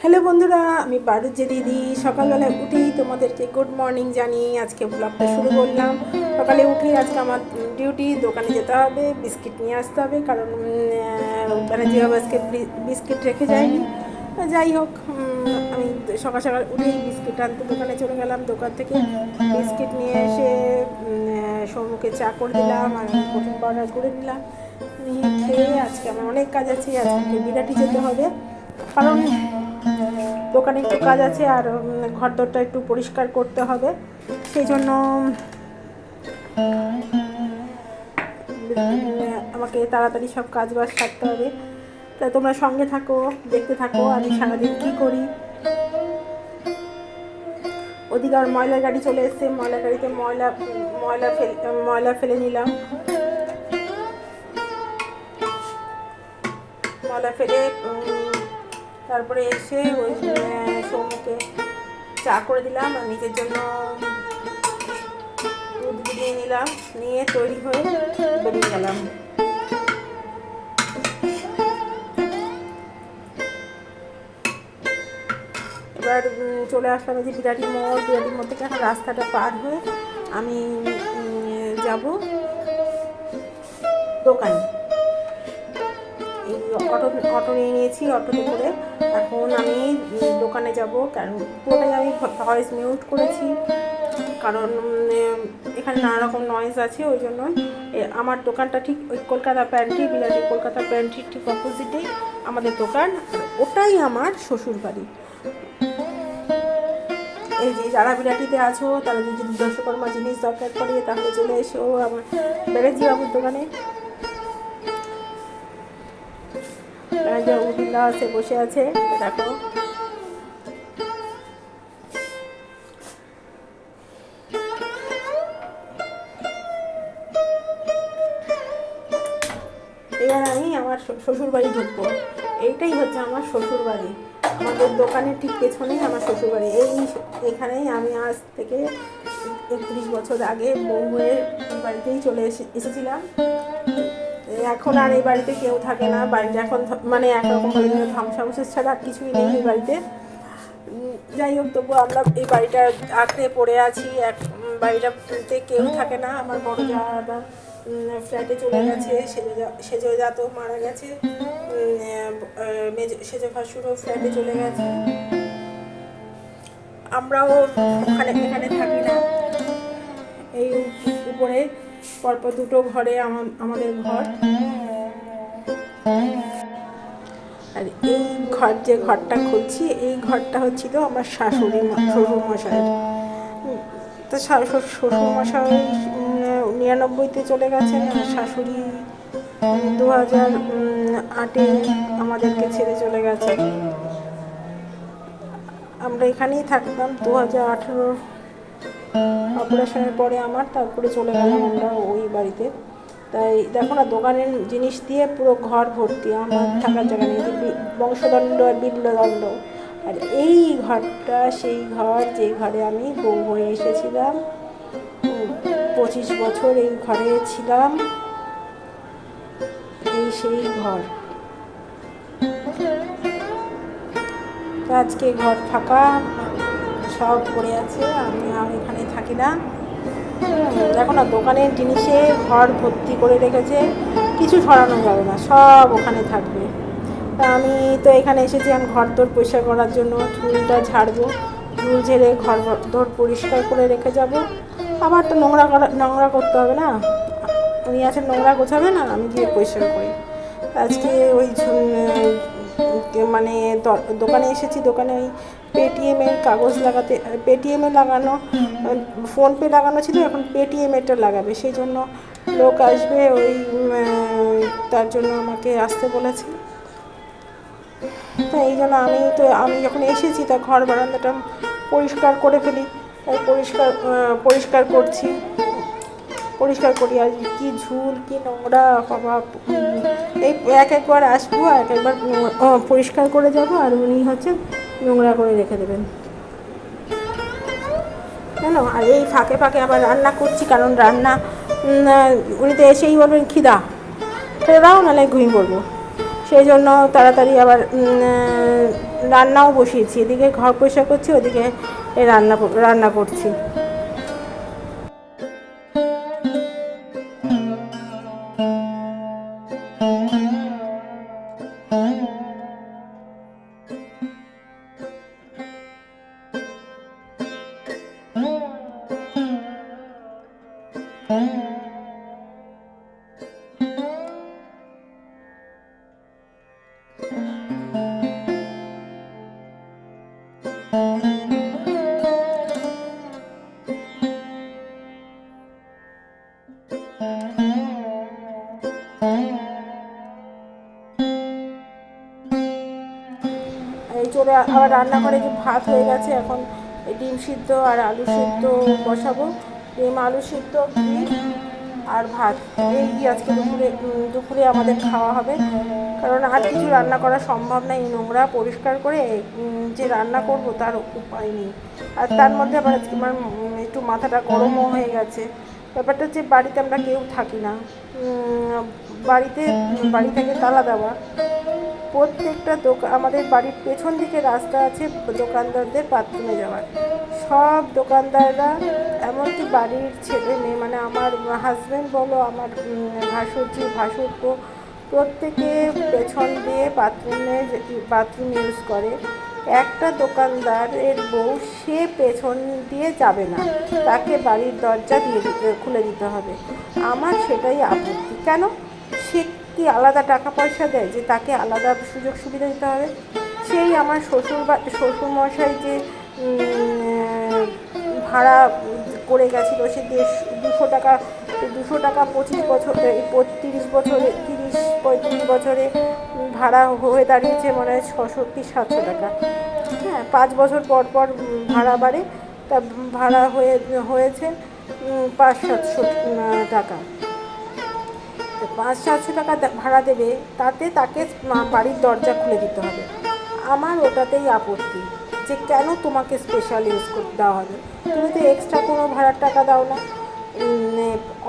Hello বন্ধুরা আমি বারুদ যে দিদি। সকালবেলা উঠেই তোমাদেরকে গুড মর্নিং জানিয়ে আজকে ব্লগটা শুরু করলাম। সকালে উঠেই আজকে আমার ডিউটি দোকানে যেতে হবে বিস্কিট নিয়ে আসতে হবে কারণ মানে যেভাবে আজকে বিস্কিট রেখে যায়নি। যাই হোক আমি সকাল সকাল উঠেই বিস্কিট আনতে দোকানে চলে গেলাম। দোকান থেকে বিস্কিট নিয়ে এসে উম, চা করে দিলাম আর প্রোটিন পাউডার করে দিলাম নিয়ে খেয়ে আজকে আমার অনেক কাজ আছে আজকে বিরাটি যেতে হবে। কারণ দোকানে একটু কাজ আছে আর ঘর দরটা একটু পরিষ্কার করতে হবে। সেই জন্য আমাকে তাড়াতাড়ি সব কাজ বাজ সারতে হবে। তা তোমরা সঙ্গে থাকো, দেখতে থাকো, আমি সারাদিন কী করি। ওদিকে আর ময়লার গাড়ি চলে এসছে ময়লা গাড়িতে ময়লা ময়লা ফেলে ময়লা ফেলে নিলাম। ময়লা ফেলে তারপরে এসে ওই সৌমুকে চা করে দিলাম আর নিজের জন্য দুধ দিয়ে নিলাম। নিয়ে তৈরি হয়ে বেরিয়ে গেলাম। এবার চলে আসলাম যে বিরাটি মোড়। বিরাটি মোড় থেকে এখন রাস্তাটা পার হয়ে আমি যাব দোকানে। এই অটো অটো নিয়ে নিয়েছি, অটোতে করে এখন আমি দোকানে যাব, কারণ পুরোটাই আমি ভয়েস মিউট করেছি। কারণ এখানে নানা রকম নয়েজ আছে, ওই জন্য আমার দোকানটা ঠিক ওই কলকাতা প্যান্টি বিরাটি কলকাতা প্যান্টির ঠিক অপোজিটেই আমাদের দোকান ওটাই আমার শ্বশুর বাড়ি এই যে যারা বিরাটিতে আছো, তারা যদি দর্শকর্মা জিনিস দরকার পড়ে, তাহলে চলে এসো আমার বেড়েজি বাবুর দোকানে। রাজা উদিল্লা আছে বসে আছে। দেখো। এবার আমি আমার শ্বশুর বাড়ি ঢুকবো। এইটাই হচ্ছে আমার শ্বশুর বাড়ি আমাদের দোকানের ঠিক পেছনেই আমার শ্বশুর বাড়ি এই এখানেই আমি আজ থেকে একত্রিশ বছর আগে বউ হয়ে বাড়িতেই চলে এসে এসেছিলাম। এখন আর এই বাড়িতে কেউ থাকে না। বাড়িটা এখন মানে একরকম ধ্বংসাবশেষ ছাড়া আর কিছুই নেই এই বাড়িতে। যাই হোক তবু আমরা এই বাড়িটা আঁকড়ে পড়ে আছি। এক বাড়িটাতে কেউ থাকে না। আমার বড় যাওয়া ফ্ল্যাটে চলে গেছে। সেজো যা- যা তো মারা গেছে। সেজো ভাসুরও ফ্ল্যাটে চলে গেছে। আমরাও ওখানে, এখানে থাকি না। পরপর দুটো ঘরে আমা- আমাদের ঘর। আর এই ঘর যে ঘরটা খুলছি এই ঘরটা হচ্ছিল আমার শাশুড়ি মা- শ্বশুর মশাইয়ের উম, তো শা- শ্বশুর শ্বশুর মশাই উম, নিরানব্বইতে চলে গেছেন। আর শাশুড়ি দু হাজার আটে আমাদেরকে ছেড়ে চলে গেছে আমরা এখানেই থাকতাম। দু হাজার আঠেরো অপারেশনের পরে আমার, তারপরে চলে গেলাম আমরা ওই বাড়িতে। তাই দেখো না, দোকানের জিনিস দিয়ে পুরো ঘর ভর্তি, আমার থাকার জায়গা নেই। বংশদণ্ড আর বিল্লদণ্ড আর এই ঘরটা, সেই ঘর, যে ঘরে আমি বউ হয়ে এসেছিলাম, পঁচিশ বছর এই ঘরে ছিলাম, এই সেই ঘর। আজকে ঘর ফাঁকা সব পড়ে আছে, আমি আর এখানে থাকি না। দেখো না দোকানের জিনিসে ঘর ভর্তি করে রেখেছে, কিছু সরানো যাবে না, সব ওখানে থাকবে। তা আমি তো এখানে এসেছি, আমি ঘর দোর পরিষ্কার করার জন্য, চুলটা ঝাড়বো ঝুল ঝেড়ে ঘর দোর পরিষ্কার করে রেখে যাব। আবার তো নোংরা করা, নোংরা করতে হবে না। উনি আছেন, নোংরা গোছাবে না, আমি গিয়ে পরিষ্কার করি। আজকে ওই মানে দোকানে এসেছি, দোকানে ওই পেটিএমের কাগজ লাগাতে, পেটিএমে লাগানো, ফোনপে লাগানো ছিল, এখন পেটিএমেরটা লাগাবে। সেই জন্য লোক আসবে, ওই তার জন্য আমাকে আসতে বলেছে। এই জন্য আমি তো, আমি যখন এসেছি, তা ঘর বারান্দাটা পরিষ্কার করে ফেলি, পরিষ্কার পরিষ্কার করছি। পরিষ্কার করি, আর কি ঝুল, কি নোংরা, বাবা এই এক একবার আসব এক একবার পরিষ্কার করে যাব, আর উনি হচ্ছে নোংরা করে রেখে দেবেন। জানো আর এই ফাঁকে ফাঁকে আবার রান্না করছি, কারণ রান্না উনি তো এসেই বলবেন, খিদা। খেয়ে দাও, নাহলে ঘুমিয়ে পড়ব সেই জন্য তাড়াতাড়ি আবার রান্নাও বসিয়েছি। এদিকে ঘর পরিষ্কার করছি, ওদিকে রান্না রান্না করছি। চলে আবার রান্না করে যে ভাত হয়ে গেছে, এখন ডিম সিদ্ধ আর আলু সিদ্ধ বসাবো। ডিম, আলু সিদ্ধ আর ভাত। এই আজকে দুপুরে দুপুরে আমাদের খাওয়া হবে। কারণ আর কিছু রান্না করা সম্ভব না, এই নোংরা পরিষ্কার করে যে রান্না করব তার উপায় নেই। আর তার মধ্যে আবার আজকে আমার একটু মাথাটা গরমও হয়ে গেছে। ব্যাপারটা হচ্ছে বাড়িতে আমরা কেউ থাকি না। বাড়িতে, বাড়ি থেকে তালা দেওয়া। প্রত্যেকটা দোকান আমাদের বাড়ির পেছন দিকে রাস্তা আছে দোকানদারদের বাথরুমে যাওয়ার। সব দোকানদাররা, এমনকি বাড়ির ছেলে মেয়ে মানে আমার হাজব্যান্ড বলো, আমার ভাসুরজি ভাসুরপো প্রত্যেকে পেছন দিয়ে বাথরুমে বাথরুম ইউজ করে। একটা দোকানদারের বউ, সে পেছন দিয়ে যাবে না। তাকে বাড়ির দরজা দিয়ে খুলে দিতে হবে। আমার সেটাই আপত্তি। কেন? কি আলাদা টাকা পয়সা দেয় যে তাকে আলাদা সুযোগ সুবিধা দিতে হবে? সেই আমার শ্বশুর বা শ্বশুরমশাই যে ভাড়া করে গেছিল সে দেড় দুশো টাকা দুশো টাকা পঁচিশ বছর তিরিশ বছরে, তিরিশ, পঁয়ত্রিশ বছরে ভাড়া হয়ে দাঁড়িয়েছে মনে হয় ছশো কি সাতশো টাকা। হ্যাঁ পাঁচ বছর পর পর ভাড়া বাড়ে। তা ভাড়া হয়ে, হয়েছে পাঁচ, সাতশো টাকা। পাঁচ সাতশো টাকা ভাড়া দেবে, তাতে তাকে বাড়ির দরজা খুলে দিতে হবে। আমার ওটাতেই আপত্তি যে কেন তোমাকে স্পেশাল ইউজ করতে দেওয়া হবে? তুমি তো এক্সট্রা কোনো ভাড়ার টাকা দাও না।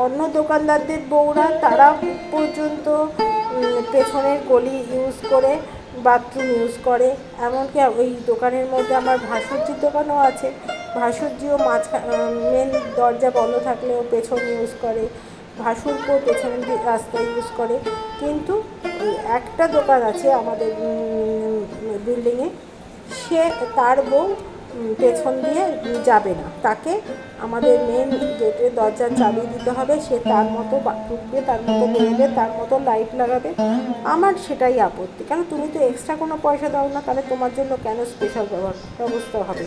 অন্য দোকানদারদের বউরা, তারা পর্যন্ত পেছনের গলি ইউজ করে বাথরুম ইউজ করে। এমনকি ওই দোকানের মধ্যে আমার ভাসুরজির দোকানও আছে। ভাসুরজিও মাঝখান মেন দরজা বন্ধ থাকলেও পেছন ইউজ করে। ভাসুরকেও পেছনের দিক রাস্তায় ইউজ করে। কিন্তু একটা দোকান আছে আমাদের বিল্ডিংয়ে সে তার বউ পেছন দিয়ে যাবে না। তাকে আমাদের মেন গেটে দরজার চাবি দিতে হবে। সে তার মতো ঢুকবে তার মতো বেরোবে, তার মতো লাইট লাগাবে। আমার সেটাই আপত্তি। কেন তুমি তো এক্সট্রা কোনো পয়সা দাও না, তাহলে তোমার জন্য কেন স্পেশাল ব্যবস্থা হবে?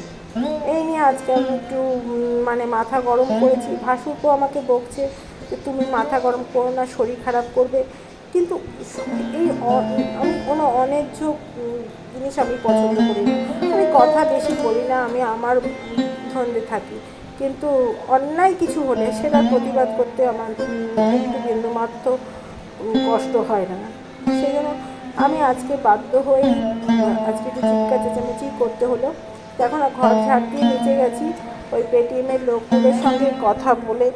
এই নিয়ে আজকে আমি একটু মানে মাথা গরম করেছি। ভাসুরও আমাকে বকছে যে তুমি মাথা গরম করো না, শরীর খারাপ করবে। কিন্তু এই আমি কোনো অন্যায্য জিনিস আমি পছন্দ করি না। আমি কথা বেশি বলি না, আমি আমার ধন্দে থাকি। কিন্তু অন্যায় কিছু হলে সেটার প্রতিবাদ করতে আমার একটু বিন্দুমাত্র কষ্ট হয় না। সেই জন্য আমি আজকে বাধ্য হয়ে আজকে একটু চিৎকার চেঁচামেচি করতে হলো। এখন আর ঘর ঝাড় দিয়ে নিচে গেছি। ওই পেটিএমের লোকগুলোর সঙ্গে কথা বলে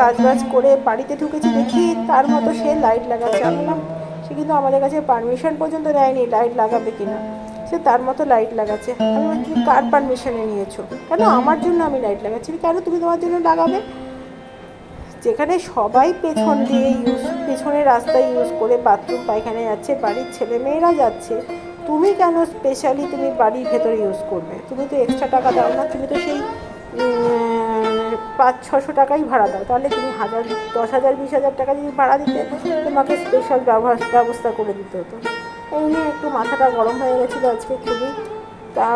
কাজবাজ করে বাড়িতে ঢুকেছি দেখি তার মতো সে লাইট লাগাচ্ছে। আমি বললাম, সে কিন্তু আমাদের কাছে পারমিশন পর্যন্ত নেয়নি লাইট লাগাবে কিনা? সে তার মতো লাইট লাগাচ্ছে। আমি তুমি কার পারমিশনে নিয়েছো? কেন আমার জন্য আমি লাইট লাগাচ্ছি? কেন তুমি তোমার জন্য লাগাবে? যেখানে সবাই পেছন দিয়ে ইউজ পেছনের রাস্তায় ইউজ করে বাথরুম পায়খানে যাচ্ছে বাড়ির ছেলে মেয়েরা যাচ্ছে তুমি কেন স্পেশালি তুমি বাড়ির ভেতরে ইউজ করবে? তুমি তো এক্সট্রা টাকা দাও না, তুমি তো সেই পাঁচ, ছশো টাকাই ভাড়া দাও। তাহলে তুমি হাজার, দশ হাজার, বিশ হাজার টাকা যদি ভাড়া দিতে, তোমাকে স্পেশাল ব্যবহার, ব্যবস্থা করে দিতে হতো। এই নিয়ে একটু মাথাটা গরম হয়ে গেছিল আজকে খুবই। তা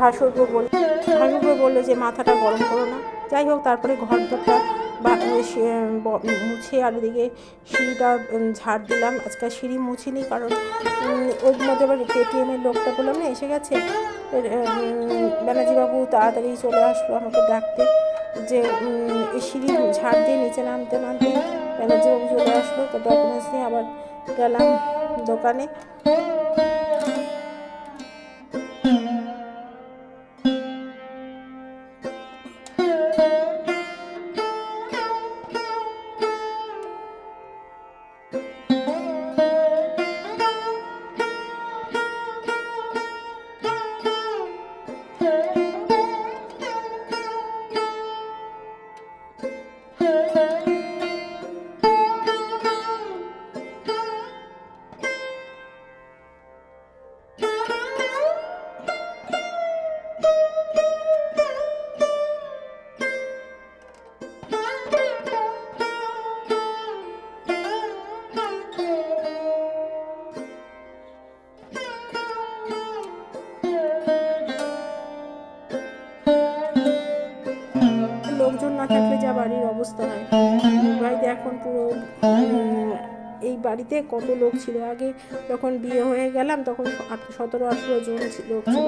ভাসুরবো বলে, ভাসুরবো বলল যে মাথাটা গরম করো না। যাই হোক, তারপরে সে ব- মুছে আর ওদিকে সিঁড়িটা ঝাড় দিলাম। আজকাল সিঁড়ি মুছিনি কারণ ওর মধ্যে আবার পেটিএমের লোকটা বললাম না, এসে গেছে। ব্যানার্জিবাবু তাড়াতাড়ি চলে আসলো আমাকে ডাকতে যে সিঁড়ি ঝাড় দিয়ে নিচে নামতে নামতে ব্যানার্জিবাবু চলে আসলো। তো ডকুমেন্টস নিয়ে আবার গেলাম দোকানে। বাড়ির অবস্থা হয়। বাড়িতে এখন পুরো এই বাড়িতে কত লোক ছিল? আগে যখন বিয়ে হয়ে গেলাম তখন সতেরো, আঠেরো জন লোক ছিল।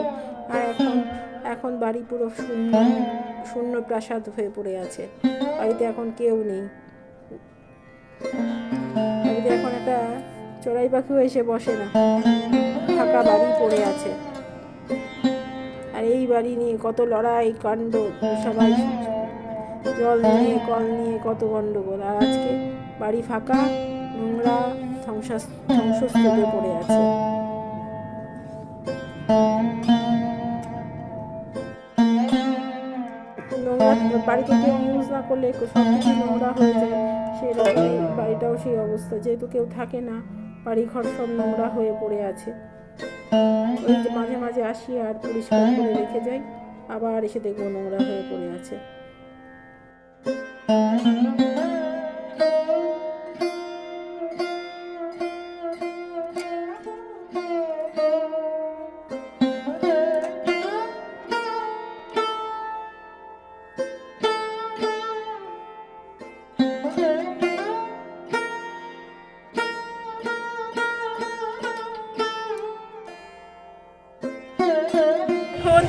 আর এখন এখন বাড়ি পুরো শূন্য শূন্য প্রাসাদ হয়ে পড়ে আছে। বাড়িতে এখন কেউ নেই। বাড়িতে এখন একটা চড়াই পাখিও এসে বসে না। ফাঁকা বাড়ি পড়ে আছে। আর এই বাড়ি নিয়ে কত লড়াই, কাণ্ড, সবাই জল নিয়ে, কল নিয়ে কত গন্ডগোল। আর আজকে বাড়ি ফাঁকা, নোংরা, ধ্বংসাস, ধ্বংসস্তূপে পড়ে আছে। বাড়িতে কেউ ইউজ না করলে সব কিছু নোংরা হয়ে যায়। সেরকম এই বাড়িটাও সেই অবস্থা। যেহেতু কেউ থাকে না বাড়ি ঘর সব নোংরা হয়ে পড়ে আছে। মাঝে মাঝে আসি আর পরিষ্কার করে রেখে যাই। আবার এসে দেখব নোংরা হয়ে পড়ে আছে।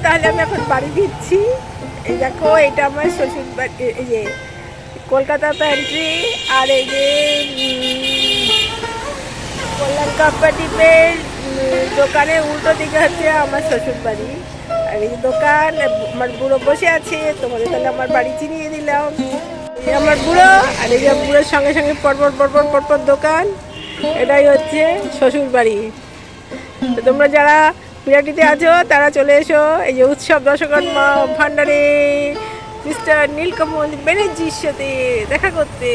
তাহলে আমি এখন বাড়ি এই দেখো এটা আমার শ্বশুর বাড়ি কলকাতা প্যান্ট্রি আর এই যে কল্যাণ কাপ্পাটিপের দোকানের উল্টো দিকে হচ্ছে আমার শ্বশুর বাড়ি আর এই দোকান, আমার বুড়ো বসে আছে, তোমাদের তাহলে আমার বাড়ি চিনিয়ে দিলাম। এই আমার বুড়ো, আর এই যে বুড়োর সঙ্গে সঙ্গে পরপর পরপর পরপর দোকান। এটাই হচ্ছে শ্বশুর বাড়ি তো তোমরা যারা বিরাটিতে আছো, তারা চলে এসো। এই যে উৎসব দশকর্মা ভান্ডারে মিস্টার নীলকমল ব্যানার্জির সাথে দেখা করতে।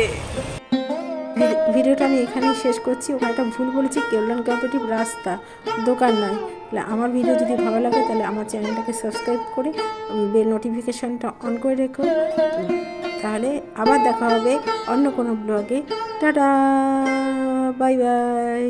ভিডিওটা আমি এখানেই শেষ করছি। ওখানে একটা ভুল বলেছি কল্যাণ কোঅপারেটিভ রাস্তা, দোকান নয়। তাহলে আমার ভিডিও যদি ভালো লাগে, তাহলে আমার চ্যানেলটাকে সাবস্ক্রাইব করে বেল নোটিফিকেশানটা অন করে রেখো। তাহলে আবার দেখা হবে অন্য কোনো ব্লগে টাটা! Bye bye!